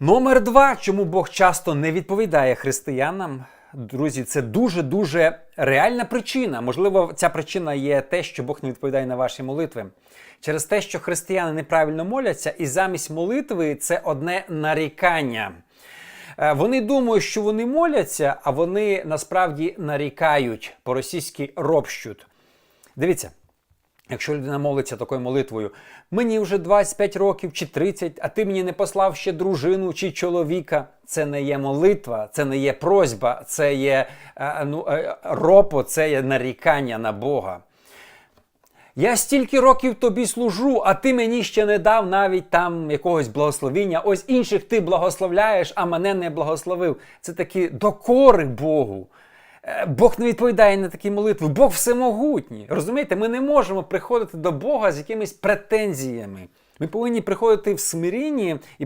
Номер два, чому Бог часто не відповідає християнам. Друзі, це дуже-дуже реальна причина. Можливо, ця причина є те, що Бог не відповідає на ваші молитви. Через те, що християни неправильно моляться, і замість молитви це одне нарікання. Е, Вони думають, що вони моляться, а вони насправді нарікають по-російськи робщуть. Дивіться, Якщо людина молиться такою молитвою, мені вже 25 років чи 30, а ти мені не послав ще дружину чи чоловіка. Це не є молитва, це не є просьба, це є е, ну, е, ропо, це є нарікання на Бога. Я стільки років тобі служу, а ти мені ще не дав навіть там якогось благословіння. Ось інших ти благословляєш, а мене не благословив. Це такі докори Богу. Е, Бог не відповідає на такі молитви. Бог всемогутній. Розумієте, ми не можемо приходити до Бога з якимись претензіями. Ми повинні приходити в смирінні і